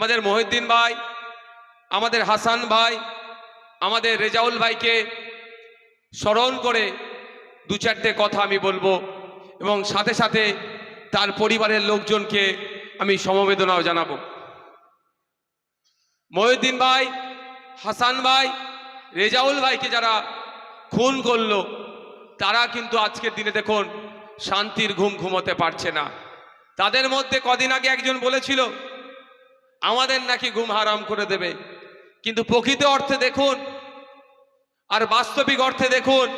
আমাদের মহিউদ্দিন ভাই, আমাদের হাসান ভাই, আমাদের রেজাউল ভাইকে স্মরণ করে দু চারটে কথা আমি বলব এবং সাথে সাথে তার পরিবারের লোকজনকে আমি সমবেদনাও জানাব। মহিউদ্দিন ভাই, হাসান ভাই, রেজাউল ভাইকে যারা খুন করল, তারা কিন্তু আজকের দিনে দেখুন শান্তির ঘুম ঘুমোতে পারছে না। তাদের মধ্যে কদিন আগে একজন বলেছিল আমাদের নাকি ঘুম হারাম করে দেবে। কিন্তু প্রকৃত অর্থে দেখুন, আর বাস্তবিক অর্থে দেখুন,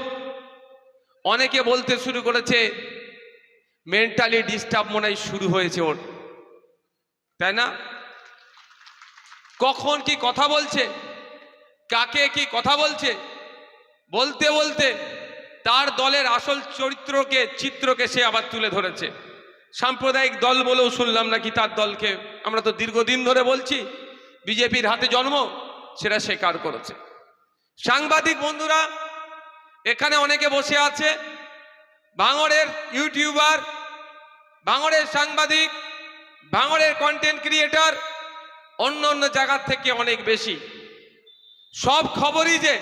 অনেকে বলতে শুরু করেছে মেন্টালি ডিস্টার্ব মনে শুরু হয়েছে ওর। তাই না? কখন কি কথা বলছে, কাকে কি কথা বলছে, বলতে বলতে তার দলের আসল চরিত্রকে, চিত্রকে সে আবার তুলে ধরেছে। সাম্প্রদায়িক দল বলেও শুনলাম নাকি তার দলকে। আমরা তো দীর্ঘদিন ধরে বলছি, বিজেপির হাতে জন্ম, সেটা স্বীকার করেছে। সাংবাদিক বন্ধুরা, এখানে অনেকে বসে আছে। ভাঙড়ের ইউটিউবার ভাঙড়ের সাংবাদিক ভাঙড়ের কন্টেন্ট ক্রিয়েটর অন্য অন্য জায়গার থেকে অনেক বেশি। সব খবরই যে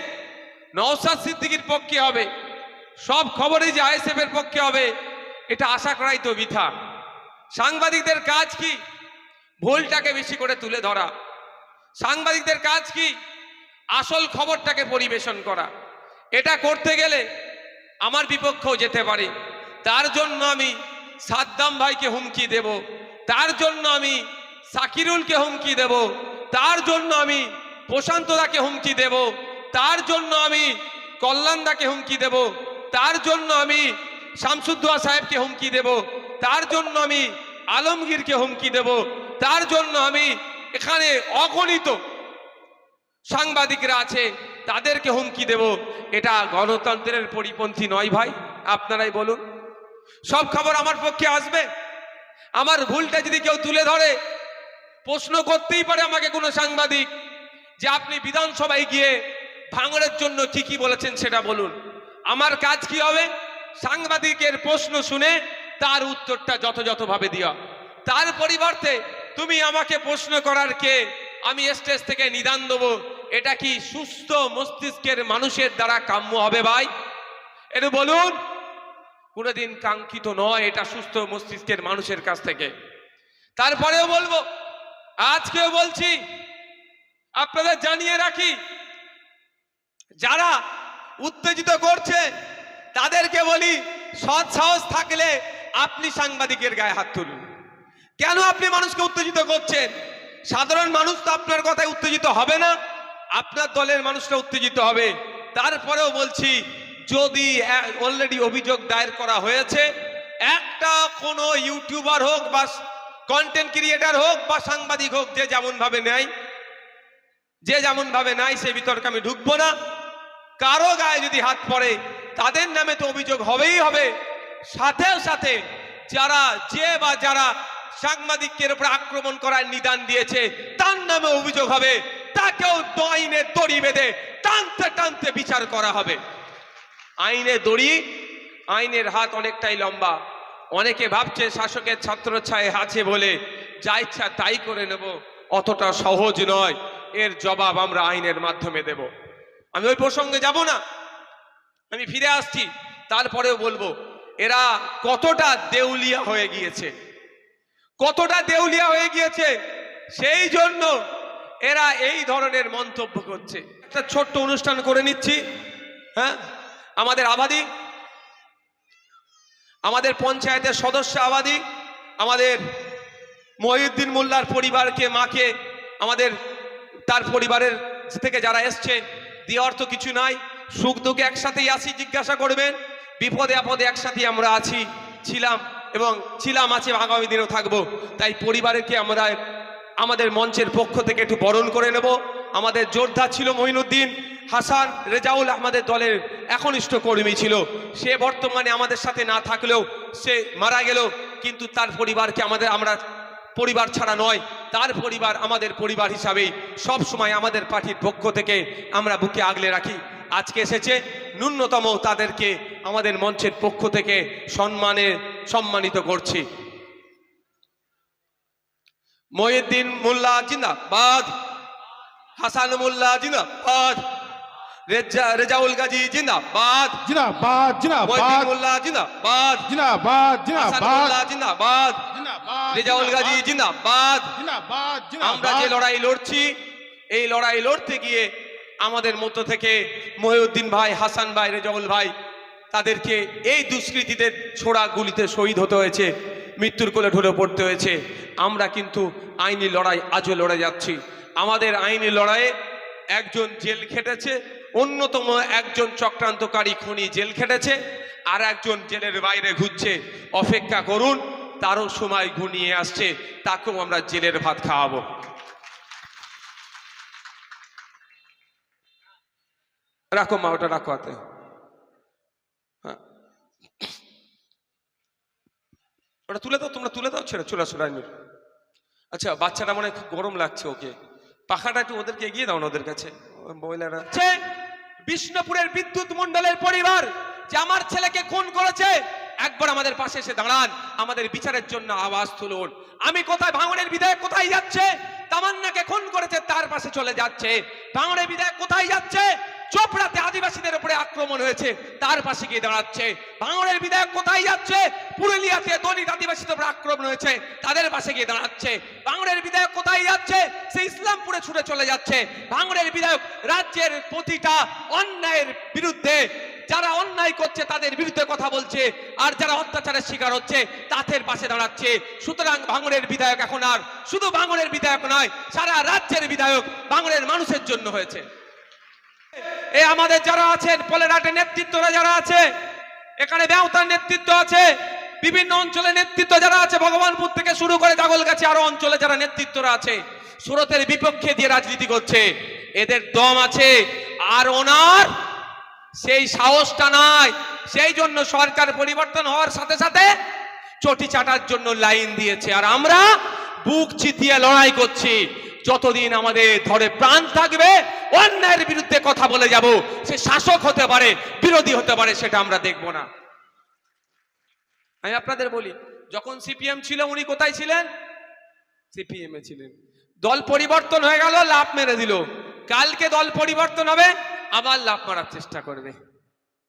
নওসাদ সিদ্দিকির পক্ষে হবে, সব খবরই যে আইএসএফ এর পক্ষে হবে এটা আশা করাই তো বৃথা। সাংবাদিকদের কাজ কি? ভুলটাকে বেশি করে তুলে ধরা। সাংবাদিকদের কাজ কি? আসল খবরটাকে পরিবেশন করা। এটা করতে গেলে আমার বিপক্ষেও যেতে পারে। তার জন্য আমি সাদ্দাম ভাইকে হুমকি দেব। তার জন্য আমি সাকিরুলকে হুমকি দেব। তার জন্য আমি প্রশান্তদাকে হুমকি দেব। তার জন্য আমি কল্যাণদাকে হুমকি দেব। তার জন্য আমি শামসুদ্দোয়া সাহেবকে হুমকি দেব। তার জন্য আমি আলমগীরকে হুমকি দেব। তার জন্য আমি এখানে অগণিত সাংবাদিকরা আছে, তাদেরকে হুমকি দেব। এটা গণতন্ত্রের পরিপন্থী নয় ভাই, আপনারাই বলুন। সব খবর আমার পক্ষে আসবে। আমার ভুলটা যদি কেউ তুলে ধরে, প্রশ্ন করতেই পারে আমাকে কোনো সাংবাদিক যে আপনি বিধানসভায় গিয়ে ভাঙড়ের জন্য কি বলেছেন সেটা বলুন। আমার কাজ কি হবে? সাংবাদিকের প্রশ্ন শুনে তার উত্তরটা যথাযথভাবে দেওয়া তার পরিবর্তে তুমি আমাকে প্রশ্ন করার কে? আমি স্টেজ থেকে নিদান দেবো। এটা কি সুস্থ মস্তিষ্কের মানুষের দ্বারা কাম্য হবে ভাই? এটা বলুন, কোনোদিন কাঙ্ক্ষিত নয় এটা সুস্থ মস্তিষ্কের মানুষের কাছ থেকে। তারপরেও বলব, আজকেও বলছি, আপনাদের জানিয়ে রাখি, যারা উত্তেজিত করছে তাদেরকে বলি, সৎ সাহস থাকলে আপনি সাংবাদিকের গায়ে হাত তুলুন। কেন আপনি মানুষকে উত্তেজিত করছেন? সাধারণ মানুষ তো আপনার কথায় উত্তেজিত হবে না। আপনার দলের মানুষরা উত্তেজিত হবে। তারপরেও বলছি, যদি অলরেডি অভিযোগ দায়ের করা হয়েছে, একটা কোনো ইউটিউবার হোক বা কন্টেন্ট ক্রিয়েটার হোক বা সাংবাদিক হোক, যে যেমন ভাবে নেয়, যে যেমন ভাবে নাই সে বিতর্কে আমি ঢুকবো না। কারও গায়ে যদি হাত পড়ে তাদের নামে তো অভিযোগ হবেই হবে। সাথে সাথে যারা যে বা যারা সাংবাদিকের উপর আক্রমণ করার নিদান দিয়েছে, তার নামে অভিযোগ হবে। তাকেও তো আইনে দড়ি বেঁধে টানতে টানতে বিচার করা হবে। আইনে দড়ি, আইনের হাত অনেকটাই লম্বা। অনেকে ভাবছে শাসকের ছত্রছায় আছে বলে, যা ইচ্ছা তাই করে নেব, অতটা সহজ নয়। এর জবাব আমরা আইনের মাধ্যমে দেব। আমি ওই প্রসঙ্গে যাব না। আমি ফিরে আসছি, তারপরেও বলব, এরা কতটা দেউলিয়া হয়ে গিয়েছে। কতটা দেউলিয়া হয়ে গিয়েছে, সেই জন্য এরা এই ধরনের মন্তব্য করছে। একটা ছোট্ট অনুষ্ঠান করে নিচ্ছি হ্যাঁ? আমাদের আবাদি, আমাদের পঞ্চায়েতের সদস্য আবাদি, আমাদের মহিউদ্দিন মোল্লার পরিবারকে, মাকে, আমাদের, তার পরিবারের থেকে যারা এসছে, দিয়ে অর্থ কিছু নাই। সুখ দুঃখে একসাথেই আসি, জিজ্ঞাসা করবেন। বিপদে আপদে একসাথে আমরা আছি, ছিলাম এবং ছিলাম আছে আগামী দিনেও থাকব। তাই পরিবারকে আমরা আমাদের মঞ্চের পক্ষ থেকে একটু বরণ করে নেব। আমাদের যোদ্ধা ছিল মহিনুদ্দিন হাসান, রেজাউল আমাদের দলের একনিষ্ঠ কর্মী ছিল। সে বর্তমানে আমাদের সাথে না থাকলেও সে মারা গেল, কিন্তু তার পরিবারকে আমাদের, আমরা পরিবার ছাড়া নয়, তার পরিবার আমাদের পরিবার হিসাবেই সবসময় আমাদের পার্টির পক্ষ থেকে আমরা বুকে আগলে রাখি। আজকে এসেছে ন্যূনতম তাদেরকে আমাদের মঞ্চের পক্ষ থেকে সম্মানে সম্মানিত করছি। মহিউদ্দিন মোল্লা জিন্দাবাদ হাসান মোল্লা জিন্দাবাদ রেজা রেজাউল গাজী জিন্দাবাদ জিনাবাদ মহিউদ্দিন জিনাবাদ মোল্লা জিন্দাবাদ মোল্লা জিন্দাবাদ জিনাবাদ রেজাউল গাজী জিন্দাবাদ। জিনাবাদ আমরা যে লড়াই লড়ছি এই লড়াই লড়তে গিয়ে আমাদের মতো থেকে মহিউদ্দিন ভাই, হাসান ভাই, রেজাউল ভাই, তাদেরকে এই দুষ্কৃতীদের ছোড়া গুলিতে শহীদ হতে হয়েছে, মৃত্যুর কোলে ঢুলে পড়তে হয়েছে। আমরা কিন্তু আইনি লড়াই, আজও লড়ে যাচ্ছি। আমাদের আইনি লড়াইয়ে একজন জেল খেটেছে, অন্যতম একজন চক্রান্তকারী খুনি জেল খেটেছে, আর একজন জেলের বাইরে ঘুরছে। অপেক্ষা করুন, তারও সময় ঘনিয়ে আসছে, তাকেও আমরা জেলের ভাত খাওয়াবো। রাখো মা, ওটা রাখো হাতে। হ্যাঁ। ওটা তুলে দাও, তোমরা তুলে দাও, ছেড়ে, চলে আসো আচ্ছা বাচ্চাটা মনে হয় গরম লাগছে ওকে। পাখাটা একটু ওদেরকে এগিয়ে দাও না ওদের কাছে। বিষ্ণুপুরের বিদ্যুৎ মন্ডলের পরিবার, যে আমার ছেলেকে খুন করেছে, একবার আমাদের পাশে এসে দাঁড়ান। আমাদের বিচারের জন্য আওয়াজ তুলুন। আমি কোথায়, ভাঙনের বিধায়ক কোথায় যাচ্ছে? তামান্নাকে খুন করেছে, তার পাশে চলে যাচ্ছে। ভাঙনের বিধায়ক কোথায় যাচ্ছে? চোপড়াতে আদিবাসীদের উপরে আক্রমণ হয়েছে, তার পাশে গিয়ে দাঁড়াচ্ছে। ভাঙনের বিধায়ক কোথায় যাচ্ছে? পুরুলিয়াতে দলিত আদিবাসীদের উপরে আক্রমণ হয়েছে, তাদের পাশে গিয়ে দাঁড়াচ্ছে। ভাঙনের বিধায়ক কোথায় যাচ্ছে? সে ইসলামপুরে ছুটে চলে যাচ্ছে। ভাঙনের বিধায়ক রাজ্যের প্রতিটা অন্যায়ের বিরুদ্ধে যারা অন্যায় করছে তাদের বিরুদ্ধে কথা বলছে, আর যারা অত্যাচারের শিকার হচ্ছে, তাদের পাশে দাঁড়াচ্ছে। সুতরাং ভাঙনের বিধায়ক এখন আর, শুধু ভাঙনের বিধায়ক নয়, সারা রাজ্যের বিধায়ক ভাঙনের মানুষের জন্য হয়েছে। এ আমাদের যারা আছেন পলেরাটের নেতৃত্বরা যারা আছে, এখানে ব্যবতার নেতৃত্ব আছে, বিভিন্ন অঞ্চলে নেতৃত্ব যারা আছে, ভগবানপুর থেকে শুরু করে জাগল গাছে আরও অঞ্চলে যারা নেতৃত্বরা আছে, সুরতের বিপক্ষে দিয়ে রাজনীতি করছে। এদের দম আছে, আর ওনার সেই সাহসটা নাই সেই জন্য সরকার পরিবর্তন হওয়ার সাথে সাথে চটি চাটার জন্য লাইন দিয়েছে। আর আমরা বুক চিতিয়ে লড়াই করছি। যতদিন আমাদের ধরে প্রাণ থাকবে, অন্যায়ের বিরুদ্ধে কথা বলে যাব। সে শাসক হতে পারে, বিরোধী হতে পারে, সেটা আমরা দেখব না। আমি আপনাদের বলি, যখন সিপিএম ছিল, উনি কোথায় ছিলেন? সিপিএম এ ছিলেন। দল পরিবর্তন হয়ে গেল লাভ মেরে দিল। কালকে দল পরিবর্তন হবে আবার লাভ মারার চেষ্টা করবে।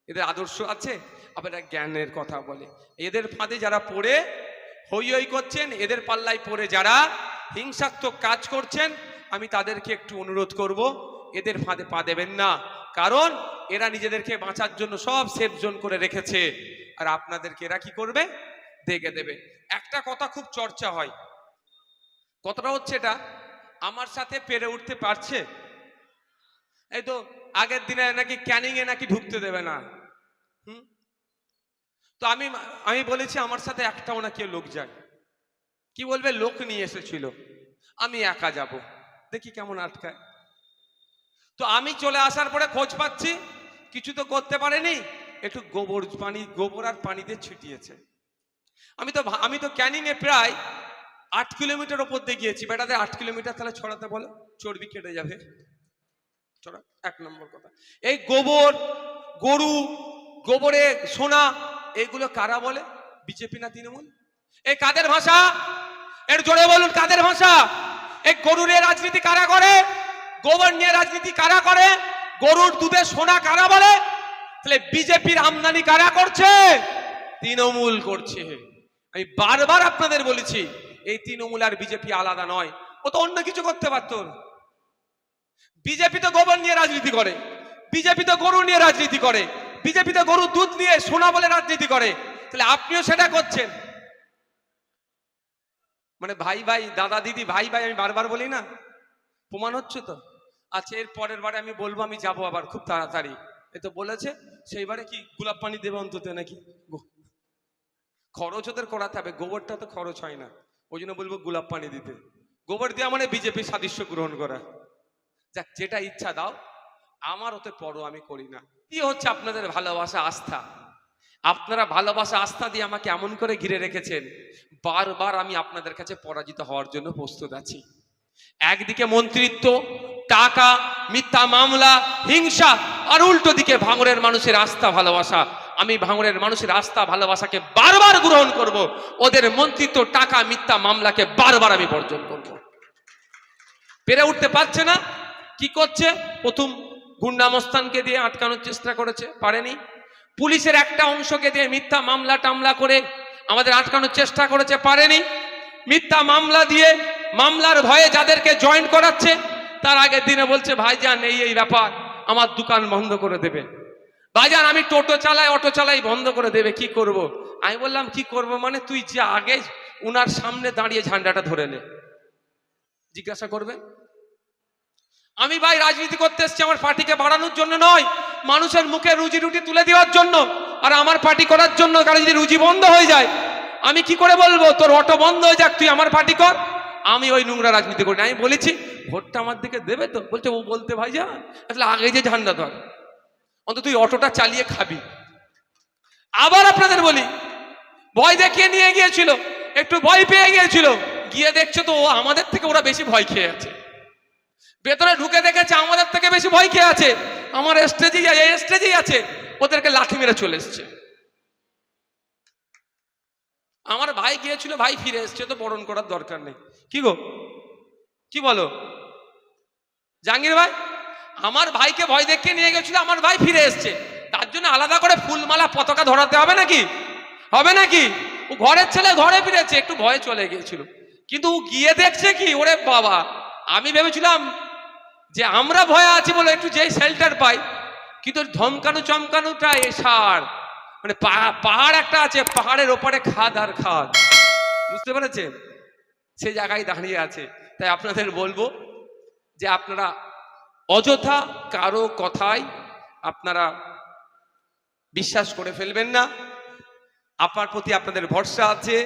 এদের আদর্শ আছে, আবার জ্ঞানের কথা বলে। এদের ফাঁদে যারা পড়ে, হই হই করছেন, এদের পাল্লায় পড়ে যারা হিংসাত্মক কাজ করছেন, আমি তাদেরকে একটু অনুরোধ করব, এদের ফাঁদে পা দেবেন না। কারণ এরা নিজেদেরকে বাঁচার জন্য সব সেফ জোন করে রেখেছে। আর আপনাদেরকে এরা কি করবে? দেখে দেবে। একটা কথা খুব চর্চা হয়। কথাটা হচ্ছে এটা, আমার সাথে পেরে উঠতে পারছে? এই তো আগের দিনে নাকি ক্যানিং এ নাকি ঢুকতে দেবে না। হুম? তো আমি আমি বলেছি আমার সাথে একটাও না কেউ লোক যায়। কি বলবে? লোক নিয়ে এসেছিল। আমি একা যাব। দেখি কেমন আটকায়। তো আমি চলে আসার পরে খোঁজ পাচ্ছি, কিছু তো করতে পারেনি, একটু গোবর পানি, গোবর আর পানি দিয়ে ছিটিয়েছে। আমি তো আমি তো ক্যানিং এ প্রায় আট কিলোমিটার ওপর দিয়ে গিয়েছি। বেটাদের আট কিলোমিটার তাহলে ছড়াতে বলো, চর্বি কেটে যাবে। এক নম্বর কথা। এই গোবর, গরু, গোবরে সোনা এগুলো কারা বলে? বিজেপি না তৃণমূল? এই কাদের ভাষা? এর জোরে বলুন, কাদের ভাষা? এই গরুর রাজনীতি কারা করে? গোবর নিয়ে রাজনীতি কারা করে? গরুর দুধে সোনা কারা বলে? তাহলে বিজেপির আমদানি কারা করছে? তৃণমূল করছে। আমি বারবার আপনাদের বলেছি, এই তৃণমূল আর বিজেপি আলাদা নয়। ও তো অন্য কিছু করতে পারতো। বিজেপি তো গোবর নিয়ে রাজনীতি করে, বিজেপি তো গরু নিয়ে রাজনীতি করে, বিজেপি তো গরুর দুধ নিয়ে সোনা বলে রাজনীতি করে, তাহলে আপনিও সেটা করছেন? মানে ভাই ভাই, দাদা দিদি, ভাই ভাই, আমি বারবার বলি না, প্রমাণ হচ্ছে তো? আচ্ছা এর পরের বারে আমি বলব, আমি যাব আবার খুব তাড়াতাড়ি। এ তো বলেছে সেইবারে কি গোলাপ পানি দেবে অন্তত নাকি? খরচ ওদের করাতে হবে, গোবরটা তো খরচ হয় না, ওই জন্য বলব গোলাপ পানি দিতে। গোবর দেওয়া মানে বিজেপি সাদৃশ্য গ্রহণ করা। যাক, যেটা ইচ্ছা দাও। আমার ওতে পরও আমি করি না। কি হচ্ছে আপনাদের ভালোবাসা আস্থা? আপনারা ভালোবাসা আস্থা দিয়ে আমাকে এমন করে ঘিরে রেখেছেন? বারবার আমি আপনাদের কাছে পরাজিত হওয়ার জন্য প্রস্তুত আছি। একদিকে মন্ত্রিত্ব, টাকা, মিথ্যা মামলা, হিংসা, আর উল্টো দিকে ভাঙরের মানুষের আস্থা, ভালোবাসা। আমি ভাঙরের মানুষের আস্থা, ভালোবাসাকে বারবার গ্রহণ করব। ওদের মন্ত্রিত্ব, টাকা, মিথ্যা মামলাকে বারবার আমি বর্জন করব। পেরে উঠতে পারছে না? কি করছে? প্রথম গুন্ডামস্তানকে দিয়ে আটকানোর চেষ্টা করেছে, পারেনি। পুলিশের একটা অংশকে দিয়ে মিথ্যা মামলা টামলা করে আমাদের আটকানোর চেষ্টা করেছে, পারেনি। মিথ্যা মামলা দিয়ে মামলার ভয়ে যাদেরকে জয়েন করাচ্ছে, তার আগের দিনে বলছে, ভাইজান, এই এই ব্যাপার আমার দোকান বন্ধ করে দেবে। ভাইজান, আমি টোটো চালাই, অটো চালাই বন্ধ করে দেবে, কি করব। আমি বললাম, কি করব মানে তুই যে আগে উনার সামনে দাঁড়িয়ে ঝান্ডাটা ধরে নে। জিজ্ঞাসা করবে? আমি ভাই রাজনীতি করতে এসেছি, আমার পার্টিকে বাড়ানোর জন্য নয়, মানুষের মুখে রুজি রুটি তুলে দেওয়ার জন্য। আর আমার পার্টি করার জন্য কারও যদি রুজি বন্ধ হয়ে যায়, আমি কি করে বলব? তোর অটো বন্ধ হয়ে যাক, তুই আমার পার্টি কর। আমি ওই নোংরা রাজনীতি করি আমি বলেছি, ভোটটা আমার দিকে দেবে তো? বলছে, ও বলতে ভাই যা আসলে আগে যে ঝান্ডা ধর। অন্তত তুই অটোটা চালিয়ে খাবি। আবার আপনাদের বলি, ভয় দেখিয়ে নিয়ে গিয়েছিল, একটু ভয় পেয়ে গিয়েছিল। গিয়ে দেখছ তো, ও আমাদের থেকে ওরা বেশি ভয় খেয়ে আছে। ভেতরে ঢুকে দেখেছে, আমাদের থেকে বেশি ভয় খেয়ে আছে। আমার স্টেজেই স্টেজেই আছে ওদেরকে লাঠি মেরে চলে এসছে। আমার ভাই গিয়েছিল, ভাই ফিরে এসছে, তো বরণ করার দরকার নেই। কি গো? কি বলো? জাহাঙ্গীর ভাই, আমার ভাইকে ভয় দেখিয়ে নিয়ে গেছিল, আমার ভাই ফিরে এসছে। তার জন্য আলাদা করে ফুলমালা পতাকা ধরাতে হবে নাকি? হবে নাকি? ও ঘরের ছেলে ঘরে ফিরেছে, একটু ভয়ে চলে গিয়েছিল। কিন্তু ও গিয়ে দেখছে কি? ওরে বাবা, আমি ভেবেছিলাম যে আমরা ভয়ে আছি বলে একটু যেই শেল্টার পাই, কিন্তু ধমকানো চমকানোটা এসার মানে পা- পাহাড় একটা আছে, পাহাড়ের ওপারে খাদ আর খাদ। বুঝতে পেরেছেন? সে জায়গায় দাঁড়িয়ে আছে। তাই আপনাদের বলব যে আপনারা অযথা কারও কথায় আপনারা বিশ্বাস করে ফেলবেন না। আপনার প্রতি আপনাদের ভরসা আছে।